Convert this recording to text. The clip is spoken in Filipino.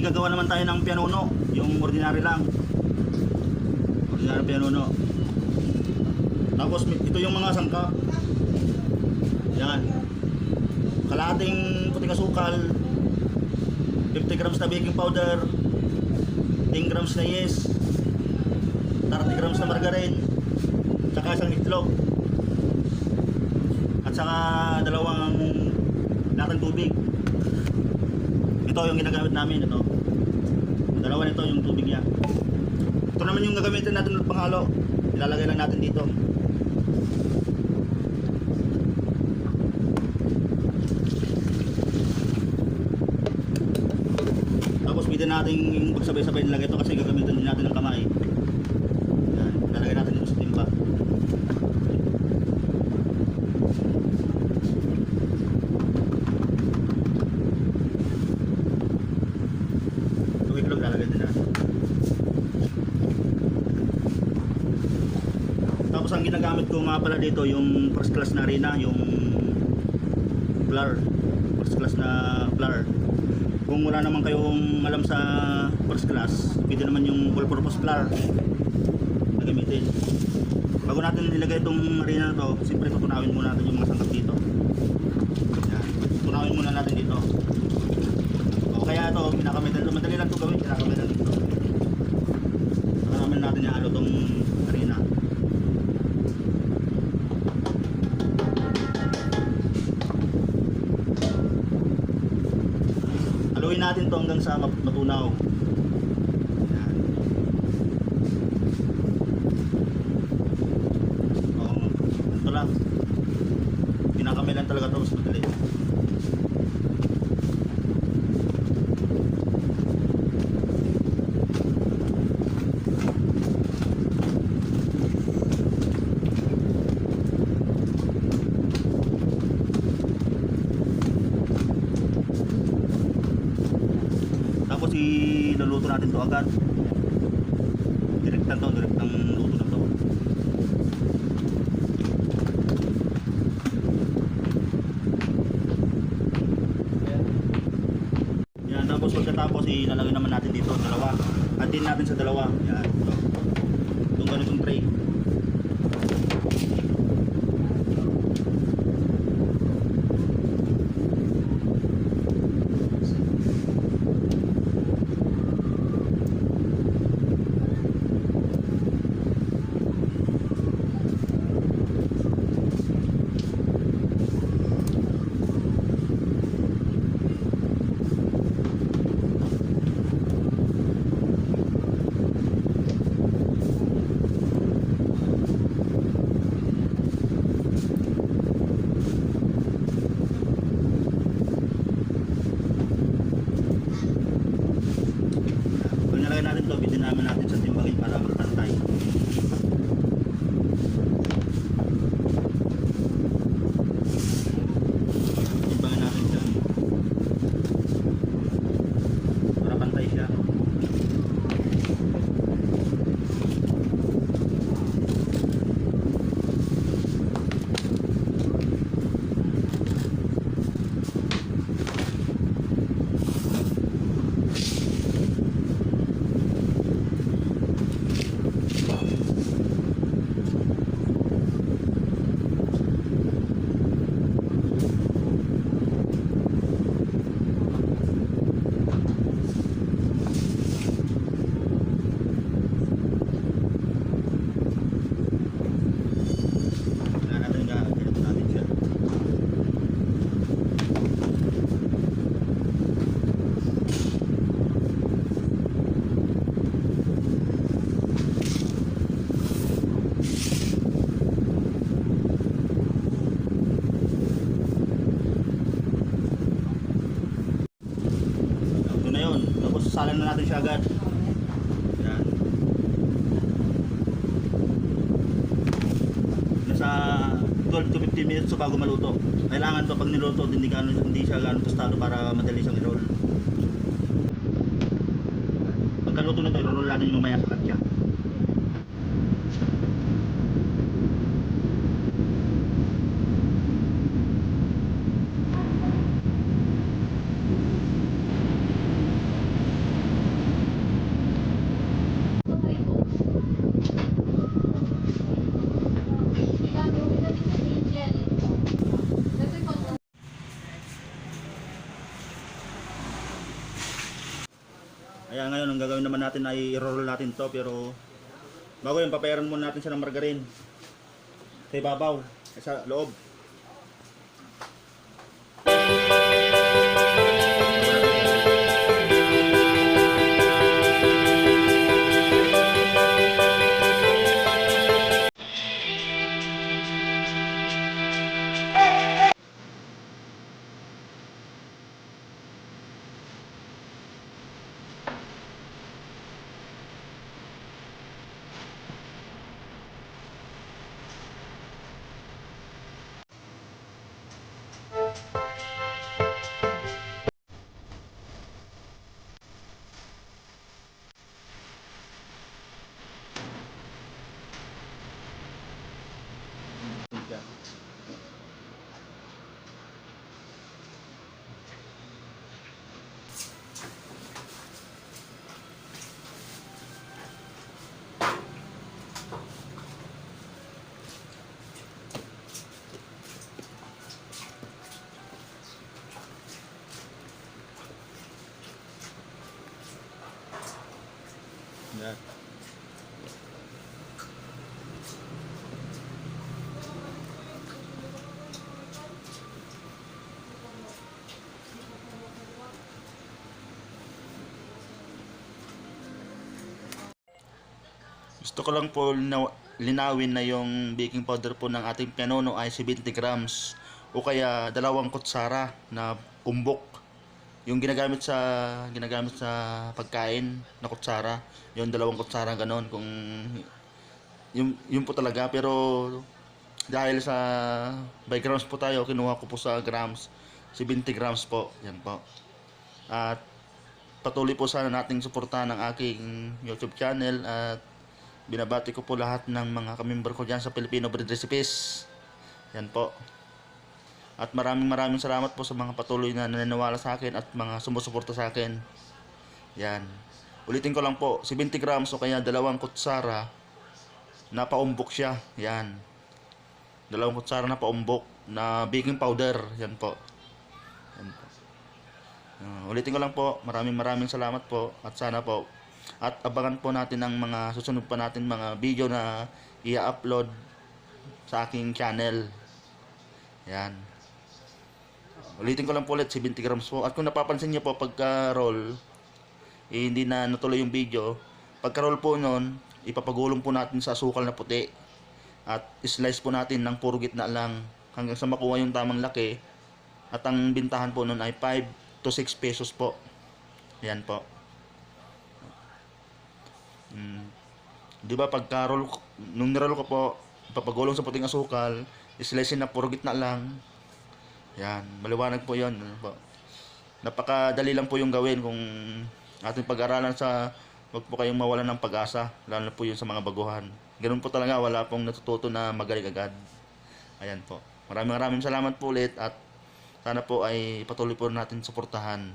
gagawa naman tayo ng pianono. Yung ordinary lang. Ordinary pianono. Tapos ito yung mga sangkap. Yan. Kalahating puting asukal. 50 grams na baking powder. 10 grams na yes. 30 grams na margarine. Tsaka isang itlog. At saka dalawang latang tubig. Ito yung ginagamit namin. Ito. Dalawa nito yung tubig niya. Ito naman yung gagamitin natin ng panghalo. Ilalagay lang natin dito. Tapos pwede natin pagsabay-sabay nilagay ito kasi gagamitin din natin ng kamay. Yan. Ilalagay natin dito sa timba. Yung itlog lalagay din natin. Tapos ginagamit ko nga pala dito yung first class na arena, yung flour. First class na flour. Kung wala naman kayong alam sa first class, pwede naman yung all purpose flour na gamitin. Bago natin nilagay itong arena na to, siyempre tutunawin muna natin yung mga sangkap dito. Yan. Tunawin muna natin dito. O kaya ito, kinakamitan ito. Madali lang ito gawin, kinakamitan ito. Naman natin ihalo itong arena. Natin to hanggang sa mat- matunaw. Yan. Oo, ito lang. Kinakamilan talaga ito, mas madali. Tapos iluluto natin to agad. Direktan to, direktang luto na to. Yan, tapos pagkatapos ilalagay naman natin dito dalawa. Atin natin sa dalawa. Yan, ito. Tapos sasalan na natin siya agad. Yan. Nasa 12 to 15 minutes bago maluto. Kailangan to pag niluto hindi, gano, hindi siya gano'ng tostado para madali siyang i-roll. Pagkaluto na ito, i-roll natin mamaya sa katya. Kaya ngayon, ang gagawin naman natin ay i-roll natin to pero bago yun, papayaran muna natin siya ng margarine. Sa ibabaw, sa loob. Yan. Gusto ko lang po linaw- linawin na yung baking powder po ng ating pianono ay 70 grams. O kaya dalawang kutsara na umbok. Yung ginagamit sa ginagamit sa pagkain na kutsara, yung dalawang kutsara ganon kung yung yun po talaga. Pero dahil sa by grams po tayo kinuha ko po sa grams. 70 grams po. Yan po. At patuloy po sana nating suportahan ang aking YouTube channel at binabati ko po lahat ng mga kamember ko dyan sa Filipino Bread Recipes. Yan po. At maraming maraming salamat po sa mga patuloy na naniniwala sa akin at mga sumusuporta sa akin. Yan. Ulitin ko lang po, 70 grams o kaya dalawang kutsara na paumbok siya. Yan. Dalawang kutsara na paumbok na baking powder. Yan po. Yan po. Uh, ulitin ko lang po, maraming maraming salamat po at sana po at abangan po natin ang mga susunod pa natin mga video na i-upload sa aking channel. Yan. Ulitin ko lang po ulit, 70 grams po. At kung napapansin niyo po pagka-roll, eh, hindi na natuloy yung video. Pagka-roll po nun, ipapagulong po natin sa asukal na puti. At slice po natin ng puro gitna lang hanggang sa makuha yung tamang laki. At ang bintahan po nun ay 5 to 6 pesos po. Yan po. Mm. Di ba pagka roll ko- nung niroll ko po, papagulong sa puting asukal, slice na puro gitna lang. Yan, maliwanag po 'yon. Ano po. Napakadali lang po yung gawin kung ating pag-aralan sa wag po kayong mawalan ng pag-asa, lalo po yun sa mga baguhan. Ganun po talaga, wala pong natututo na magaling agad. Ayan po. Maraming maraming salamat po ulit at sana po ay patuloy po natin suportahan